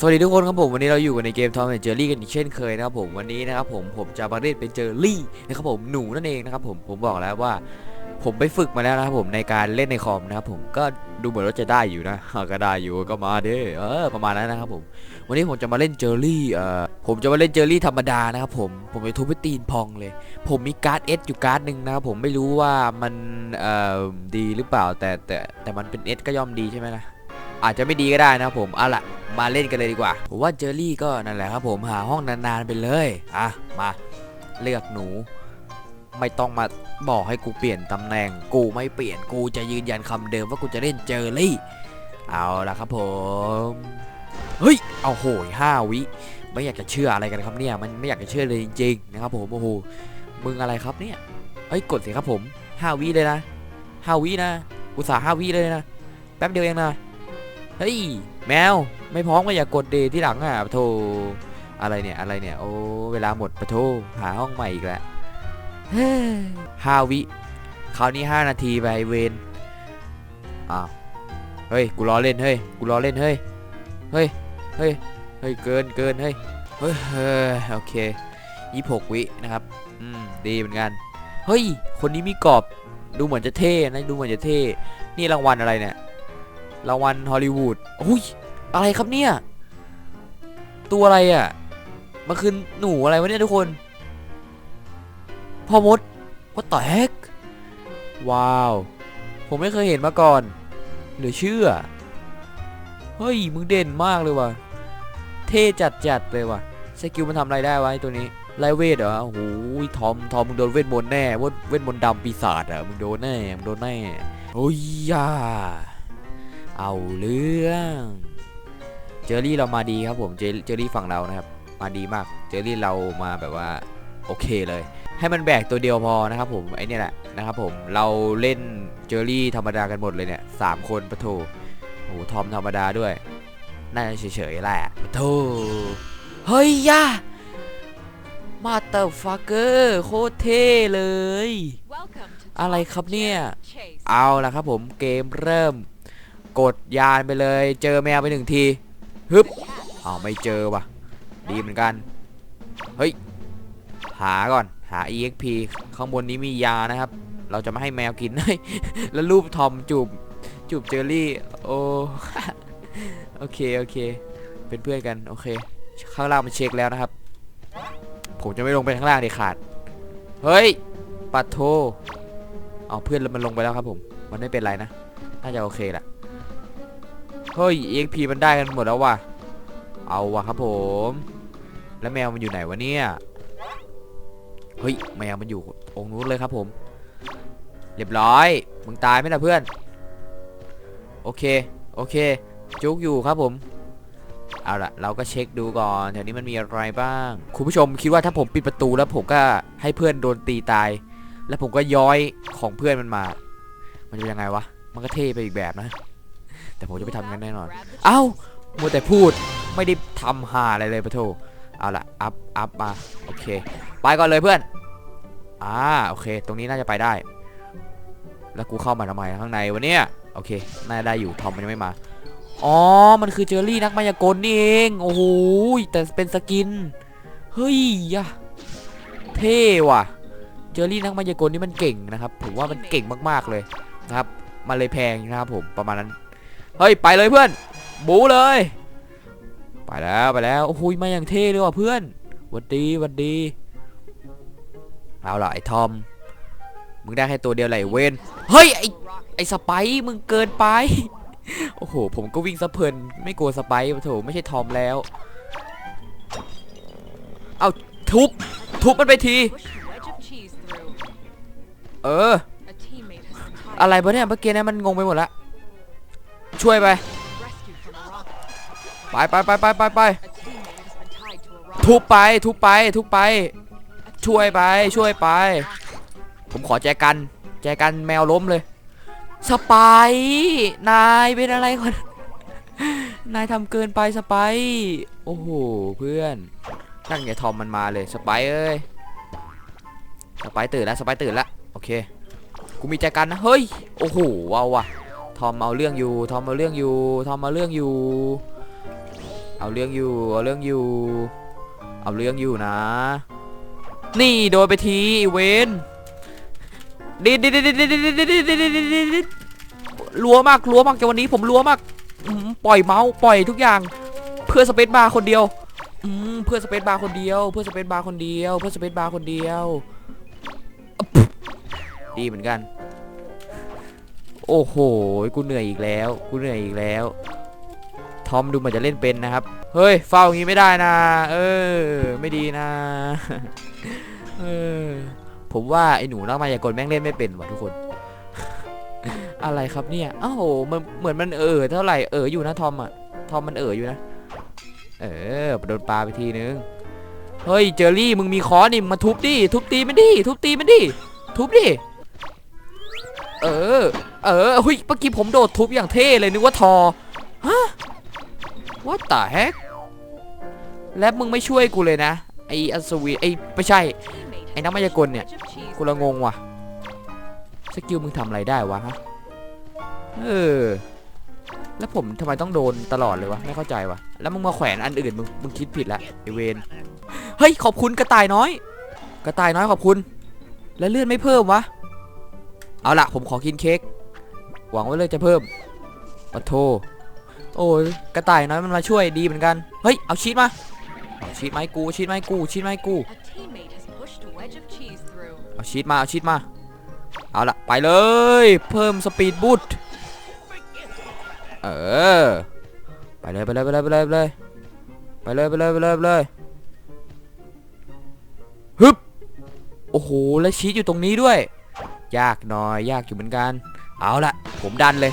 สวัสดีทุกคนครับผมวันนี้เราอยู่กันในเกมทอมแอนเจอรี่กันอีกเช่นเคยนะครับผมวันนี้นะครับผมผมจะมาเล่นเป็นเจอรี่นะครับผมหนูนั่นเองนะครับผมผมบอกแล้วว่า ผมไปฝึกมาแล้วนะครับผมในการเล่นในคอมนะครับผมก็ดูเหมือนว่าจะได้อยู่นะก็ได้อยู่ก็มาเด้เออประมาณนั้นนะครับผม วันนี้ผมจะมาเล่นเจอรี่เอ่อผมจะมาเล่นเจอรี่ธรรมดานะครับผมผมจะทุบไปตีนพองเลย ผมมีการ์ดเอสอยู่การ์ดหนึ่งนะครับผมไม่รู้ว่ามันเอ่อดีหรือเปล่าแต่แต่แต่มันเป็นเอสก็ย่อมดีใช่ไหมนะอาจจะไม่ดีก็ได้นะครับผมเอาล่ะ มาเล่นกันเลยดีกว่าผมว่าเจอรี่ก็นั่นแหละครับผมหาห้องนานๆไปเลยอะมาเลือกหนู ไม่ต้องมาบอกให้กูเปลี่ยนตำแหน่ง กูไม่เปลี่ยนกูจะยืนยันคำเดิมว่ากูจะเล่นเจอรี่ เอาละครับผมเฮ้ยเอาโหยห้าวิไม่อยากจะเชื่ออะไรกันครับเนี่ย มันไม่อยากจะเชื่อเลยจริงๆนะครับผมโอ้โหมึงอะไรครับเนี่ยเฮ้ยกดสิครับผมห้าวิเลยนะห้าวินะอุตส่าห์ห้าวิเลยนะแป๊บเดียวเองนะ เฮ้ยแมวไม่พร้อมก็อย่ากดเดที่หลังอะปะโทอะไรเนี่ยอะไรเนี่ยโอ้เวลาหมดปะโทหาห้องใหม่อีกแล้วเฮ้ห้าวิคราวนี้ห้านาทีไปเวนอ้าวเฮ้ยกูล้อเล่นเฮ้ยกูล้อเล่นเฮ้ยเฮ้ยเฮ้ยเฮ้ยเกินเกินเฮ้ยเฮ้ยเฮ้ยโอเคยี่หกวินะครับอืมดีเหมือนกันเฮ้ยคนนี้มีกรอบดูเหมือนจะเท่นะดูเหมือนจะเท่นี่รางวัลอะไรเนี่ย รางวัลฮอลลีวูดอุ้ยอะไรครับเนี่ย ตัวอะไรอะ มันคือหนูอะไรวะเนี่ยทุกคน พ่อมด what the heck ว้าว ผมไม่เคยเห็นมาก่อน เหลือเชื่อ เฮ้ย มึงเด่นมากเลยว่ะ เท่จัดจัดๆเลยว่ะ สกิลมันทำอะไรได้วะไอ้ตัวนี้ไลเวทเหรอโอ้โหทอม ทอม มึงโดนเวทมนต์แน่ เวทเวทมนต์ดำปีศาจอะ มึงโดนแน่ มึงโดนแน่ โอ้ยยา เอาเรื่อง เจอรี่เรามาดีครับผมเจเจอรี่ฝั่งเรานะครับ มาดีมาก เจอรี่เรามาแบบว่าโอเคเลย ให้มันแบกตัวเดียวพอนะครับผมไอเนี่ยแหละนะครับผม เราเล่นเจอรี่ธรรมดากันหมดเลยเนี่ยสามคนปะโถโอ้โหทอมธรรมดาด้วย น่าจะเฉยๆแหละปะโถเฮ้ยยามาเตอร์ฟักเกอร์โคตรเท่เลย อะไรครับเนี่ย เอาละครับผมเกมเริ่ม กดยานไปเลย เจอแมวไปหนึ่งทีฮึบเอาไม่เจอว่ะ ดีเหมือนกัน เฮ้ย หาก่อนหา exp ข้างบนนี้มียานะครับ เราจะไม่ให้แมวกินเฮ้แล้วรูปทอมจูบจูบเจอรี่ โอ้โอเคโอเค เป็นเพื่อนกันโอเค ข้างล่างมันเช็คแล้วนะครับ ผมจะไม่ลงไปข้างล่างเด็ดขาด เฮ้ยปัดโทเอาเพื่อนมันลงไปแล้วครับผม มันไม่เป็นไรนะ น่าจะโอเคแหละ เฮ้ย EXP มันได้กันหมดแล้วว่ะ เอาว่ะครับผม แล้วแมวมันอยู่ไหนวะเนี่ย เฮ้ย แมวมันอยู่องค์นู้นเลยครับผม เรียบร้อย มึงตายไหมล่ะเพื่อน โอเค โอเค จุกอยู่ครับผม เอาละเราก็เช็คดูก่อนแถวนี้มันมีอะไรบ้าง คุณผู้ชมคิดว่าถ้าผมปิดประตูแล้วผมก็ให้เพื่อนโดนตีตาย แล้วผมก็ย้อยของเพื่อนมันมา มันจะเป็นยังไงวะ มันก็เท่ไปอีกแบบนะ แต่ผมจะไม่ทำงั้นแน่นอน เอ้ามัวแต่พูดไม่ได้ทำหาอะไรเลยปะโถเอาละอัพอัพมาโอเค ไปก่อนเลยเพื่อนอ่าโอเค ตรงนี้น่าจะไปได้ แล้วกูเข้ามาทำไมข้างในวะเนี่ยโอเคน่าได้อยู่ทอมมันยังไม่มาอ๋อ มันคือเจอรี่นักมายากลนี่เอง โอ้โห แต่เป็นสกิน เฮ้ยยะเท่ว่ะ เจอรี่นักมายากลนี่มันเก่งนะครับ ผมว่ามันเก่งมากๆเลยนะครับ มันเลยแพงนะครับผม ประมาณนั้น เฮ้ย ไปเลยเพื่อน บูเลย ไปแล้วไปแล้วโอ้โหมาอย่างเท่เลยว่ะเพื่อนวัดดีวัดดี เอาล่ะไอ้ทอม มึงได้แค่ตัวเดียวไหลเวนเฮ้ย ไอ้ไอ้สไปมึงเกินไป โอ้โห ผมก็วิ่งสะเพลิน ไม่กลัวสไปโถไม่ใช่ทอมแล้ว เอาทุบ ทุบมันไปที เออ อะไรปะเนี่ยเมื่อกี้เนี่ยมันงงไปหมดละ ช่วยไป ไปไปไปไปไปไปทุบไปทุบไปทุบไป ช่วยไปช่วยไป ผมขอแจกัน แจกันแมวล้มเลยสไปนายเป็นอะไรก่อนนายทำเกินไปสไปโอ้โหเพื่อนนั่นไงทอมมันมาเลยสไปเอ้ยสไปตื่นแล้วสไปตื่นแล้วโอเคกูมีแจกันนะเฮ้ยโอ้โหว้าวว่ะ ทอมเอาเรื่องอยู่ ทอมเอาเรื่องอยู่ ทอมเอาเรื่องอยู่ เอาเรื่องอยู่ เอาเรื่องอยู่ เอาเรื่องอยู่นะ นี่โดนไปทีอ้เวนดิดดิดดิดดิดดิดดิดดิดดิดรัวมากรัวมากจากวันนี้ผมรัวมากปล่อยเมาส์ปล่อยทุกอย่าง เพื่อสเปซบาร์คนเดียวอืมเพื่อสเปซบาร์คนเดียว เพื่อสเปซบาร์คนเดียว เพื่อสเปซบาร์คนเดียว ดีเหมือนกัน โอ้โห กูเหนื่อยอีกแล้ว กูเหนื่อยอีกแล้ว ทอมดูเหมือนจะเล่นเป็นนะครับ เฮ้ย เฝ้าอย่างงี้ไม่ได้นะ เออ ไม่ดีนะ เออ ผมว่าไอ้หนูนักมายากลแม่งเล่นไม่เป็นว่ะทุกคน อะไรครับเนี่ย อ้าวมันเหมือนมันเออเท่าไหร่ เอออยู่นะทอมอะ ทอมมันเอออยู่นะ เออโดนปลาไปทีนึง เฮ้ย เจอรี่มึงมีค้อนนี่มึงมาทุบดิ ทุบตีมันดิ ทุบตีมันดิ ทุบดิ เออ เออเฮ้ยเมื่อกี้ผมโดดทุบอย่างเท่เลยนึกว่าทอ ฮะ What the heck และมึงไม่ช่วยกูเลยนะ ไออัศวีไอไม่ใช่ ไอนักมายากลเนี่ย กูละงงว่ะ สกิลมึงทำอะไรได้วะฮะ เออ แล้วผมทำไมต้องโดนตลอดเลยวะ ไม่เข้าใจวะ แล้วมึงมาแขวนอันอื่นมึงมึงคิดผิดละไอเวน เฮ้ยขอบคุณกระต่ายน้อย กระต่ายน้อยขอบคุณ แล้วเลื่อนไม่เพิ่มวะ เอาละผมขอกินเค้กหวังว่าเลือดจะเพิ่มปะโทโอ้ยกระต่ายน้อยมันมาช่วยดีเหมือนกันเฮ้ยเอาชีสมาเอาชีสมาให้กูชีสมาให้กูชีสมาให้กู A teammate has pushed a wedge of cheese through. เอาชีสมาเอาชีสมาเอาละไปเลย เพิ่มสปีดบูทเออไปเลยไปเลยไปเลยไปเลยไปเลยไปเลยไปเลยไปเลยไปเลยฮึบโอ้โหแล้วชีสอยู่ตรงนี้ด้วย ยากหน่อยยากอยู่เหมือนกัน เอาละผมดันเลย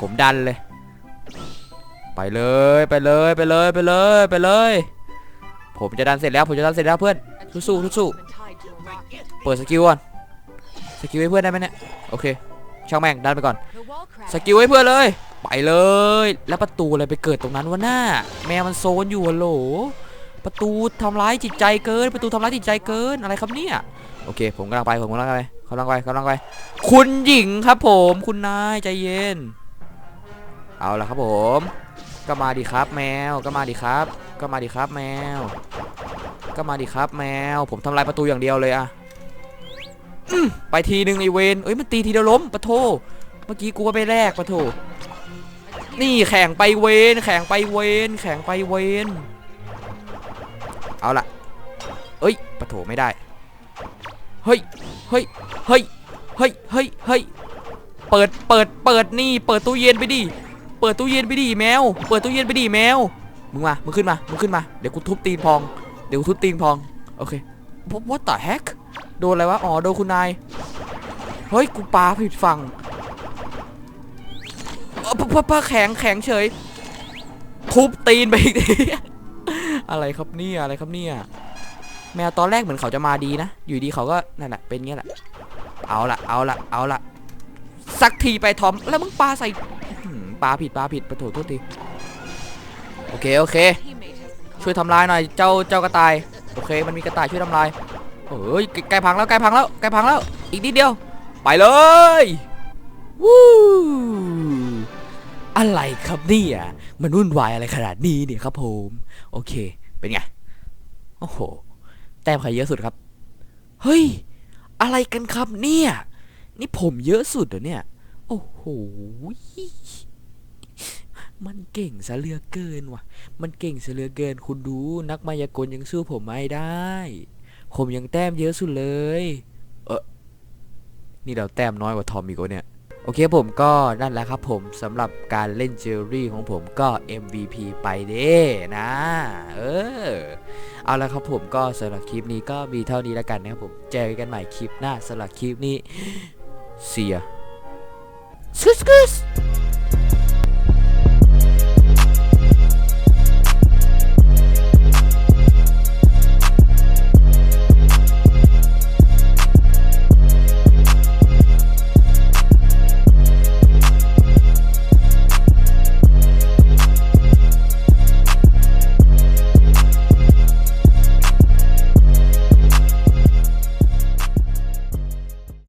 ผมดันเลย ไปเลยไปเลยไปเลยไปเลยไปเลย ผมจะดันเสร็จแล้วผมจะดันเสร็จแล้วเพื่อน A สู้, teammate สู้เปิดสกิลก่อนสกิลให้เพื่อนได้ไหมเนี่ยโอเคช่างแม่งดันไปก่อนสกิลให้เพื่อนเลย ไปเลย แล้วประตูอะไรไปเกิดตรงนั้นวะหน้า แมวมันโซนอยู่ฮัลโหลประตูทำร้ายจิตใจเกิน ประตูทำร้ายจิตใจเกินอะไรครับเนี่ย โอเค ผมกำลังไปผมกำลังไปกำลังไปกำลังไป คุณหญิงครับผมคุณนายใจเย็น เอาละครับผม ก็มาดิครับแมวก็มาดิครับ ก็มาดิครับแมว ก็มาดิครับแมว ผมทำลายประตูอย่างเดียวเลยอะอไปทีหนึ่งไอเวนเอ้ยมันตีทีเดียวล้มปะโท เมื่อกี้กูก็ไปแลกปะโถ A teammate นี่แข่งไปเวนแข่งไปเวนแข่งไปเวนเอาละเอ้ยปะโถไม่ได้ เฮ้ย เฮ้ย เฮ้ย เฮ้ย เฮ้ย เฮ้ย เปิด เปิด เปิดนี่ เปิดตู้เย็นไปดิ เปิดตู้เย็นไปดิแมว เปิดตู้เย็นไปดิแมว มึงมา มึงขึ้นมา มึงขึ้นมา เดี๋ยวกูทุบตีนพอง เดี๋ยวทุบตีนพอง โอเค what the heck โดนอะไรวะ อ๋อ โดนคุณนาย เฮ้ย กูปาผิดฝั่งเออพะพะพะแข็งแข็งเฉย ทุบตีนไปอีกทีอะไรครับเนี่ย อะไรครับเนี่ย แมวตอนแรกเหมือนเขาจะมาดีนะ อยู่ดีเขาก็นั่นแหละเป็นเงี้ยแหละ เอาละเอาละเอาละสักทีไปทอม แล้วมึงปลาใส่อื้อหือปาผิดปลาผิดปะโถโทษที โอเคโอเค ช่วยทำลายหน่อยเจ้าเจ้ากระต่าย โอเค มันมีกระต่ายช่วยทำลายเฮ้ยใกล้ใกล้พังแล้วใกล้พังแล้วใกล้พังแล้ว อีกนิดเดียว ไปเลยวู้อะไรครับเนี่ยมันวุ่นวายอะไรขนาดนี้เนี่ยครับผม โอเค เป็นไง โอ้โห แต้มใครเยอะสุดครับ เฮ้ย อะไรกันครับเนี่ย นี่ผมเยอะสุดเหรอเนี่ย โอ้โห มันเก่งซะเหลือเกินว่ะ มันเก่งซะเหลือเกิน คุณดู นักมายากลยังสู้ผมไม่ได้ ผมยังแต้มเยอะสุดเลย เออนี่เราแต้มน้อยกว่าทอมอีกเนี่ยโอเคผมก็นั่นแหละครับผมสำหรับการเล่นเจอรี่ของผมก็ MVP ไปเด้นะ เออ เอาละครับผมก็สำหรับคลิปนี้ก็มีเท่านี้แล้วกันนะครับผมเจอกันใหม่คลิปหน้าสำหรับคลิปนี้เสียสกุสกส